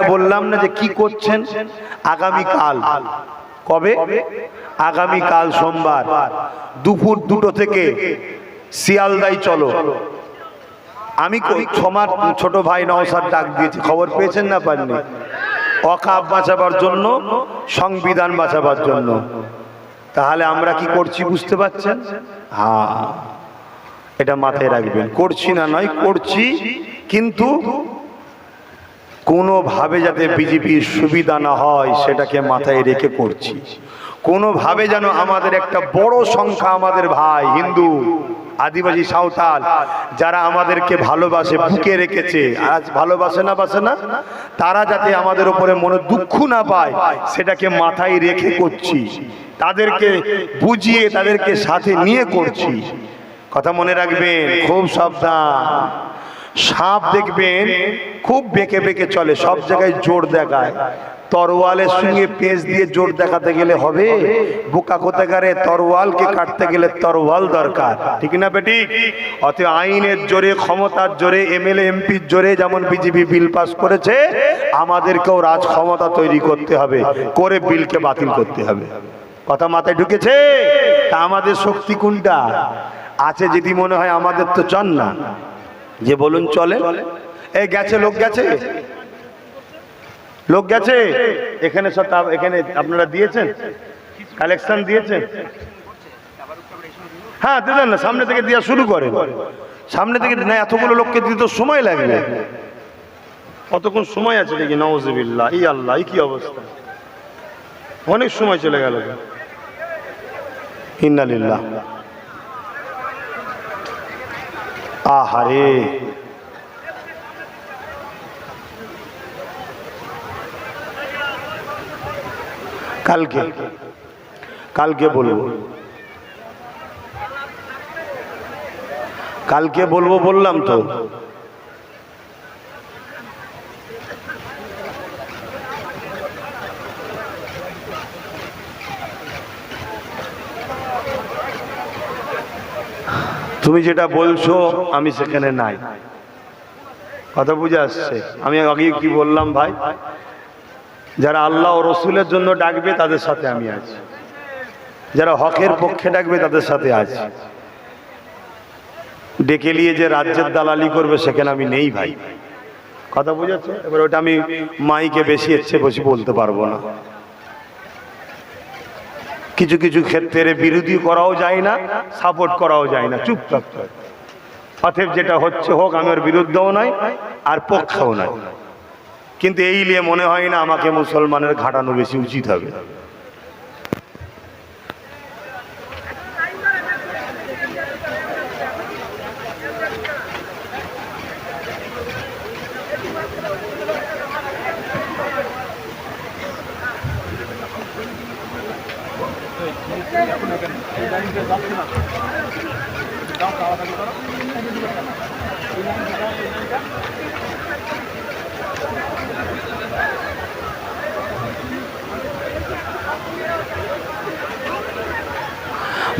বললাম না যে কি করছেন? আগামী কাল। কবে? আগামী কাল সোমবার। দুপুর দুটো থেকে শিয়ালদাই চলো। আমি তোমার ছোট ভাই নওসাদ ডাক দিয়েছি। খবর পেয়েছেন না পাননি? অকাপ বাঁচাবার জন্য, সংবিধান বাঁচাবার জন্য। তাহলে আমরা কি করছি বুঝতে পারছেন? হ্যাঁ। এটা মাথায় রাখবেন। করছি না নয়, করছি। কিন্তু কোনোভাবে যাতে বিজেপির সুবিধা না হয়, সেটাকে মাথায় রেখে করছি। কোনোভাবে যেন আমাদের একটা বড় সংখ্যা আমাদের ভাই হিন্দু, আদিবাসী, সাঁওতাল, যারা আমাদেরকে ভালোবাসে, বুকে রেখেছে আজ ভালোবাসে না, বাসে না, তারা যাতে আমাদের উপরে মনে দুঃখ না পায়, সেটাকে মাথায় রেখে করছি। তাদেরকে বুঝিয়ে, তাদেরকে সাথে নিয়ে করছি। কথা মনে রাখবেন, খুব সাবধান। সাপ দেখবেন, খুব বেঁকে বেঁকে চলে, সব জায়গায় জোর দেখায়। তরোয়ালের সঙ্গে পেজ দিয়ে জোর দেখাতে গেলে হবে। বোকা কোথাকারে তরোয়ালকে কাটতে গেলে তরোয়াল দরকার। ঠিক না বেটি? অতএব আইনের জোরে, ক্ষমতার জোরে, এমএলএ, এমপির জোরে যেমন বিজেপি বিল পাস করেছে, আমাদেরকেও রাজ ক্ষমতা তৈরি করতে হবে, করে বিলকে বাতিল করতে হবে। কথা মাথায় ঢুকেছে? তা আমাদের শক্তি কোনটা? আছে যদি মনে হয় আমাদের তো চন না। যে বলুন চলে এই গেছে, লোক গেছে? লোক গেছে? এখানে সব এখানে আপনারা দিয়েছেন? কালেকশন দিয়েছেন? হ্যাঁ দিলেন না, সামনে থেকে দেওয়া শুরু করেন। সামনে থেকে না, এতগুলো লোককে দিতে সময় লাগবে কতক্ষণ সময় আছে দেখি নওয়াজিবিল্লাহ এই আল্লাহ কি অবস্থা। অনেক সময় চলে গেল। ইন্নালিল্লাহ। আহারে। কালকে কালকে বলব। কালকে বলব বললাম তো। তুমি যেটা বলছো, আমি সেখানে নাই। কথা বুঝে আসছে? আমি আগে কি বললাম ভাই? যারা আল্লাহ ও রসুলের জন্য ডাকবে, তাদের সাথে আমি আছি। যারা হকের পক্ষে ডাকবে, তাদের সাথে আছি। ডেকে নিয়ে যে রাজ্যের দালালি করবে, সেখানে আমি নেই ভাই। কথা বুঝেছ? এবার ওটা আমি মাইকে বেশি ইচ্ছে বেশি বলতে পারব না। কিছু কিছু ক্ষেত্রে বিরোধী করাও যায় না সাপোর্ট করাও যায় না চুপ থাকতে অতএব যেটা হচ্ছে হোক, আমি ওর বিরুদ্ধেও নাই আর পক্ষেও নাই কিন্তু এই নিয়ে মনে হয় না আমাকে মুসলমানের ঘাটানো বেশি উচিত হবে।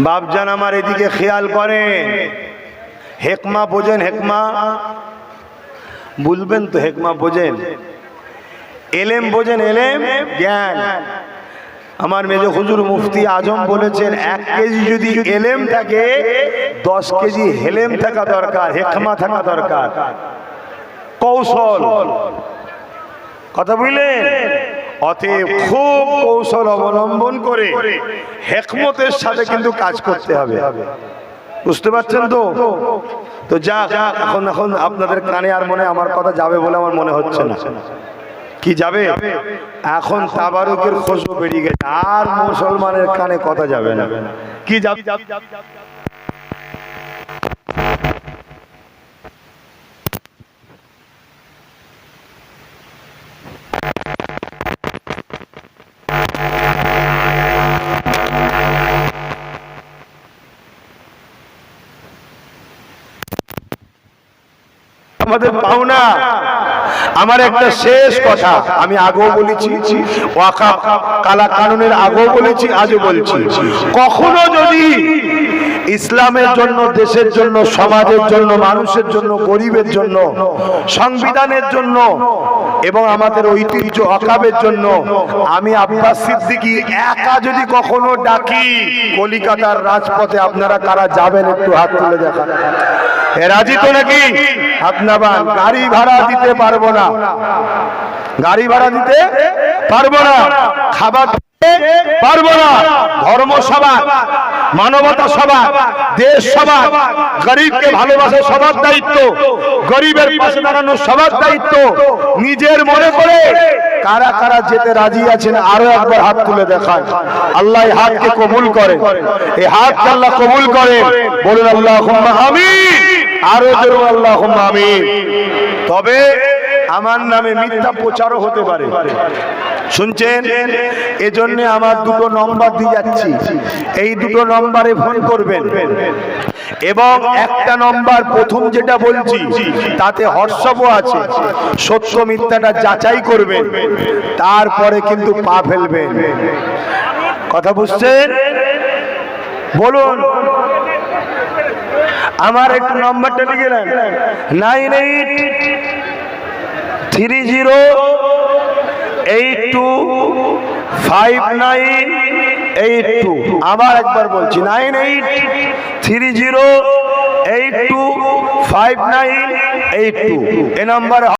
বাপজান আমার এদিকে খেয়াল করেন। হেকমা বোঝেন, হেকমা। বুঝবেন তো হেকমা বোঝেন। এলেম বোঝেন, এলেম। জ্ঞান। আমার মেজ হুজুর মুফতি আজম বলেছেন, এক কেজি যদি এলেম থাকে, দশ কেজি হেলেম থাকা দরকার, হেকমা থাকা দরকার। কৌশল। কথা বুঝলেন? অতএব খুব কৌশল অবলম্বন করে হেকমতের সাথে কিন্তু কাজ করতে হবে। বুঝতে পারছেন তো? তো যা এখন এখন আপনাদের কানে আর মনে আমার কথা যাবে বলে আমার মনে হচ্ছে না। কি যাবে? এখন তাবারুকের খুশবু বেরিয়ে গেছে। আর মুসলমানের কানে কথা যাবে না। কি যাবে? আমাদের পাওনা। আমার একটা শেষ কথা আমি আগেও বলেছি ওয়াকাফ কালা কানুনের আগেও বলেছি, আজও বলছি। কখনো যদি ইসলামের জন্য, দেশের জন্য, সমাজের জন্য, মানুষের জন্য, গরিবের জন্য, সংবিধানের জন্য এবং আমাদের ঐতিহ্য অকাবের জন্য আমি আব্বাস সিদ্দিকি একা যদি কখনো ডাকি, কলিকাতার রাজপথে আপনারা কারা যাবেন একটু হাত তুলে দেখান। এ রাজি তো নাকি? আপনার গাড়ি ভাড়া দিতে পারব না। গাড়ি ভাড়া দিতে পারব না। খাবার পারব না। ধর্ম সভা, মানবতা সভা, দেশ সভা, গরিবকে ভালোবাসা সবার দায়িত্ব, গরিবের পাশে দাঁড়ানো সবার দায়িত্ব। নিজের মনে করে কারা কারা যেতে রাজি আছেন, আরও একবার হাত তুলে দেখান। আল্লাহ হাতকে কবুল করে। এই হাত আল্লাহ কবুল করে। বলুন আল্লাহ আমিন। আরও জোর আল্লাহ আমিন। তবে আমার নামে মিথ্যা প্রচারও হতে পারে। শুনছেন? এজন্য আমার দুটো নম্বর দিয়ে যাচ্ছি। এই দুটো নম্বরে ফোন করবেন। এবং একটা নম্বর প্রথম যেটা বলছি তাতে হোয়াটসঅ্যাপও আছে। সত্য মিথ্যাটা যাচাই করবেন। তারপরে কিন্তু পা ফেলবেন। কথা বুঝছেন? বলুন। আমার একটু নম্বরটা লিখে নেন। Nine eight three zero eight two five nine eight two. আবার একবার বলছি, nine eight three zero eight two five nine eight two. এ নাম্বার